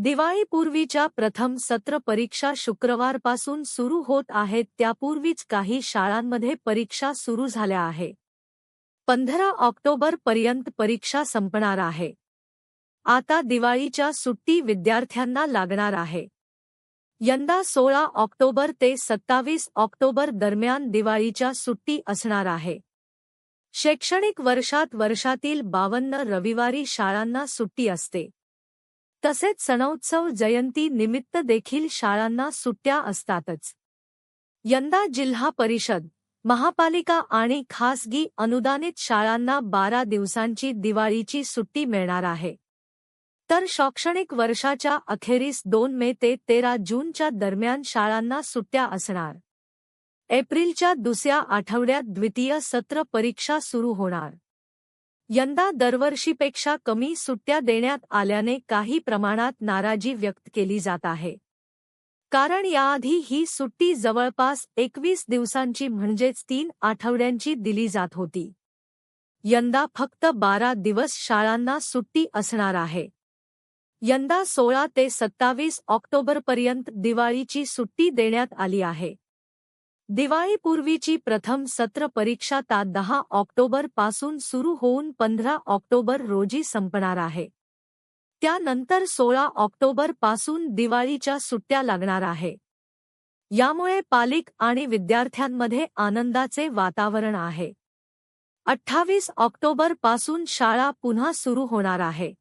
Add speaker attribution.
Speaker 1: दिवाळीपूर्वीच्या प्रथम सत्र परीक्षा शुक्रवारपासून सुरू होत आहेत. त्यापूर्वीच काही शाळांमध्ये परीक्षा सुरू झाल्या आहे. पंधरा ऑक्टोबर पर्यंत परीक्षा संपणार आहे. आता दिवाळीच्या सुट्टी विद्यार्थ्यांना लागणार आहे. यंदा सोळा ऑक्टोबर ते सत्तावीस ऑक्टोबर दरम्यान दिवाळीच्या सुट्टी असणार आहे. शैक्षणिक वर्षात वर्षातील बावन्न रविवारी शाळांना सुट्टी असते. तसेच सणोत्सव जयंती निमित्त देखील शाळांना सुट्ट्या असतातच. यंदा जिल्हा परिषद महापालिका आणि खासगी अनुदानित शाळांना बारा दिवसांची दिवाळीची सुट्टी मिळणार आहे. तर शैक्षणिक वर्षाच्या अखेरीस दोन मे ते तेरा जूनच्या दरम्यान शाळांना सुट्ट्या असणार. एप्रिलच्या दुसऱ्या आठवड्यात द्वितीय सत्र परीक्षा सुरू होणार. यंदा दरवर्षीपेक्षा कमी सुट्ट्या देण्यात आल्याने काही प्रमाणात नाराजी व्यक्त केली जात आहे. कारण याआधी ही सुट्टी जवळपास एकवीस दिवसांची म्हणजेच तीन आठवड्यांची दिली जात होती. यंदा फक्त बारा दिवस शाळांना सुट्टी असणार आहे. यंदा सोळा ते सत्तावीस ऑक्टोबरपर्यंत दिवाळीची सुट्टी देण्यात आली आहे. दिवाळीपूर्वीची प्रथम सत्र परीक्षा ता दहा ऑक्टोबरपासून सुरू होऊन पंधरा ऑक्टोबर रोजी संपणार आहे. त्यानंतर सोळा ऑक्टोबरपासून दिवाळीच्या सुट्ट्या लागणार आहे. यामुळे पालिक आणि विद्यार्थ्यांमध्ये आनंदाचे वातावरण आहे. अठ्ठावीस ऑक्टोबरपासून शाळा पुन्हा सुरू होणार आहे.